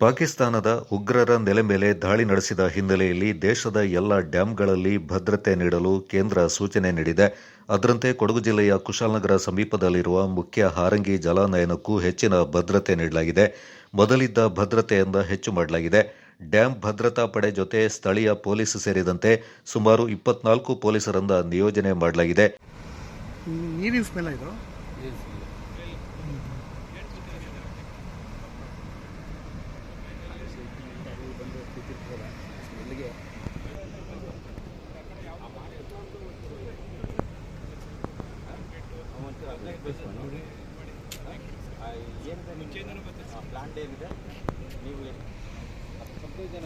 ಪಾಕಿಸ್ತಾನದ ಉಗ್ರರ ನೆಲೆ ಮೇಲೆ ದಾಳಿ ನಡೆಸಿದ ಹಿನ್ನೆಲೆಯಲ್ಲಿ ದೇಶದ ಎಲ್ಲ ಡ್ಯಾಂಗಳಲ್ಲಿ ಭದ್ರತೆ ನೀಡಲು ಕೇಂದ್ರ ಸೂಚನೆ ನೀಡಿದೆ. ಅದರಂತೆ ಕೊಡಗು ಜಿಲ್ಲೆಯ ಕುಶಾಲನಗರ ಸಮೀಪದಲ್ಲಿರುವ ಮುಖ್ಯ ಹಾರಂಗಿ ಜಲಾನಯನಕ್ಕೂ ಹೆಚ್ಚಿನ ಭದ್ರತೆ ನೀಡಲಾಗಿದೆ. ಮೊದಲಿದ್ದ ಭದ್ರತೆಯಿಂದ ಹೆಚ್ಚು ಮಾಡಲಾಗಿದೆ. ಡ್ಯಾಂ ಭದ್ರತಾ ಪಡೆ ಜೊತೆ ಸ್ಥಳೀಯ ಪೊಲೀಸ್ ಸೇರಿದಂತೆ ಸುಮಾರು ಇಪ್ಪತ್ನಾಲ್ಕು ಪೊಲೀಸರಿಂದ ನಿಯೋಜನೆ ಮಾಡಲಾಗಿದೆ.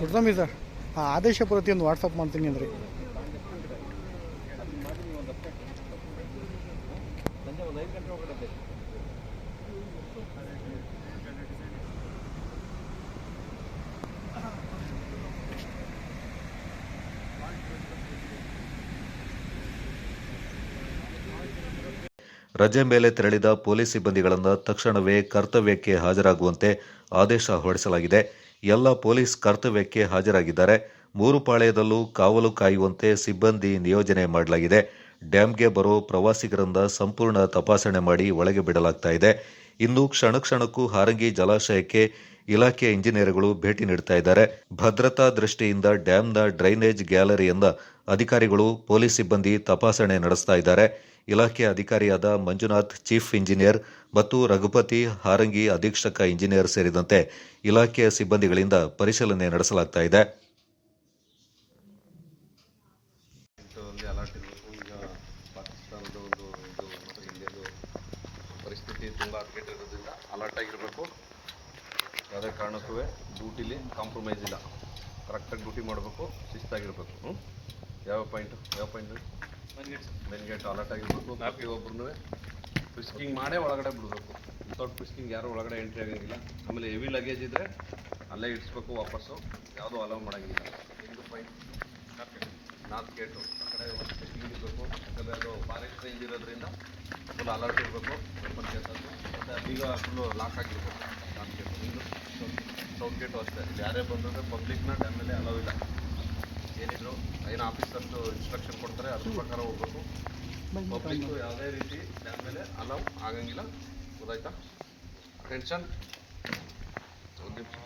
ಗುಡ್ದಮ್ಮಿ ಸರ್ ಆದೇಶ ಪ್ರತಿಯೊಂದು ವಾಟ್ಸಪ್ ಮಾಡ್ತೀನಿ ಅಂದರೆ ರಜೆ ಮೇಲೆ ತೆರಳಿದ ಪೊಲೀಸ್ ಸಿಬ್ಬಂದಿಗಳನ್ನು ತಕ್ಷಣವೇ ಕರ್ತವ್ಯಕ್ಕೆ ಹಾಜರಾಗುವಂತೆ ಆದೇಶ ಹೊರಡಿಸಲಾಗಿದೆ. ಎಲ್ಲ ಪೊಲೀಸ್ ಕರ್ತವ್ಯಕ್ಕೆ ಹಾಜರಾಗಿದ್ದಾರೆ. ಮೂರು ಪಾಳ್ಯದಲ್ಲೂ ಕಾವಲು ಕಾಯುವಂತೆ ಸಿಬ್ಬಂದಿ ನಿಯೋಜನೆ ಮಾಡಲಾಗಿದೆ. ಡ್ಯಾಮ್ಗೆ ಬರೋ ಪ್ರವಾಸಿಗರಿಂದ ಸಂಪೂರ್ಣ ತಪಾಸಣೆ ಮಾಡಿ ಒಳಗೆ ಬಿಡಲಾಗ್ತಾ ಇದೆ. ಇನ್ನು ಕ್ಷಣ ಕ್ಷಣಕ್ಕೂ ಹಾರಂಗಿ ಜಲಾಶಯಕ್ಕೆ ಇಲಾಖೆ ಇಂಜಿನಿಯರ್ಗಳು ಭೇಟಿ ನೀಡ್ತಾ ಇದ್ದಾರೆ. ಭದ್ರತಾ ದೃಷ್ಟಿಯಿಂದ ಡ್ಯಾಂನ ಡ್ರೈನೇಜ್ ಗ್ಯಾಲರಿಯಿಂದ ಅಧಿಕಾರಿಗಳು, ಪೊಲೀಸ್ ಸಿಬ್ಬಂದಿ ತಪಾಸಣೆ ನಡೆಸ್ತಾ ಇದ್ದಾರೆ. ಇಲಾಖೆಯ ಅಧಿಕಾರಿಯಾದ ಮಂಜುನಾಥ್, ಚೀಫ್ ಇಂಜಿನಿಯರ್ ಮತ್ತು ರಘುಪತಿ ಹಾರಂಗಿ ಅಧೀಕ್ಷಕ ಇಂಜಿನಿಯರ್ ಸೇರಿದಂತೆ ಇಲಾಖೆಯ ಸಿಬ್ಬಂದಿಗಳಿಂದ ಪರಿಶೀಲನೆ ನಡೆಸಲಾಗ್ತಾ ಇದೆ. ಅಲರ್ಟ್ ಆಗಿರಬೇಕು. ಯಾವುದೇ ಕಾರಣಕ್ಕೂ ಡ್ಯೂಟಿಲಿ ಕಾಂಪ್ರಮೈಸ್ ಇಲ್ಲ. ಕರೆಕ್ಟಾಗಿ ಡ್ಯೂಟಿ ಮಾಡಬೇಕು ಶಿಸ್ತಾಗಿರಬೇಕು. ಹ್ಞೂ ಯಾವ ಪಾಯಿಂಟು ಯಾವ ಪಾಯಿಂಟ್ ಮೇನ್ ಗೇಟ್ ಅಲರ್ಟ್ ಆಗಿರಬೇಕು ಒಬ್ಬರೂ ಫ್ರಿಸ್ಕಿಂಗ್ ಮಾಡೇ ಒಳಗಡೆ ಬಿಡಬೇಕು. ವಿತೌಟ್ ಫ್ರಿಸ್ಕಿಂಗ್ ಯಾರೂ ಒಳಗಡೆ ಎಂಟ್ರಿ ಆಗೋಂಗಿಲ್ಲ. ಆಮೇಲೆ ಹೆವಿ ಲಗೇಜ್ ಇದ್ದರೆ ಅಲ್ಲೇ ಇಡಿಸ್ಬೇಕು ವಾಪಸ್ಸು. ಯಾವುದೂ ಅಲೌ ಮಾಡೋಂಗಿಲ್ಲ. ಒಂದು ಪಾಯಿಂಟ್ ನಾಲ್ಕು ಗೇಟು ಆ ಕಡೆ ಚೆಕಿಂಗ್ ಇರಬೇಕು. ಯಾಕಂದರೆ ಅದು ಫಾರೆಸ್ಟ್ ರೇಂಜ್ ಇರೋದ್ರಿಂದ ಫುಲ್ ಅಲರ್ಟ್ ಇರಬೇಕು. ವೆಪನ್ ಕೇಸಲ್ಲಿ ಮತ್ತು ಬೀಗ ಫುಲ್ಲು ಲಾಕ್ ಆಗಿರ್ಬೇಕು. ನಾಲ್ಕು ಗೇಟು ಸೌತ್ ಗೇಟು ಅಷ್ಟೇ ಯಾರೇ ಬಂದರೆ ಪಬ್ಲಿಕ್ನ ಮೇಲೆ ಅಲೋ ಇಲ್ಲ ಏನಿದ್ರು ಏನು ಆಫೀಸರ್ಸು ಇನ್ಸ್ಟ್ರಕ್ಷನ್ ಕೊಡ್ತಾರೆ ಅದ್ರ ಪ್ರಕಾರ ಹೋಗ್ಬೇಕು ಪಬ್ಲಿಕ್ಕು ಯಾವುದೇ ರೀತಿ ಡ್ಯಾಮ್ ಮೇಲೆ ಅಲೌ ಆಗಂಗಿಲ್ಲ ಗೊತ್ತಾಯ್ತಾ ಟೆನ್ಷನ್ ಒಂದು ನಿಮಿಷ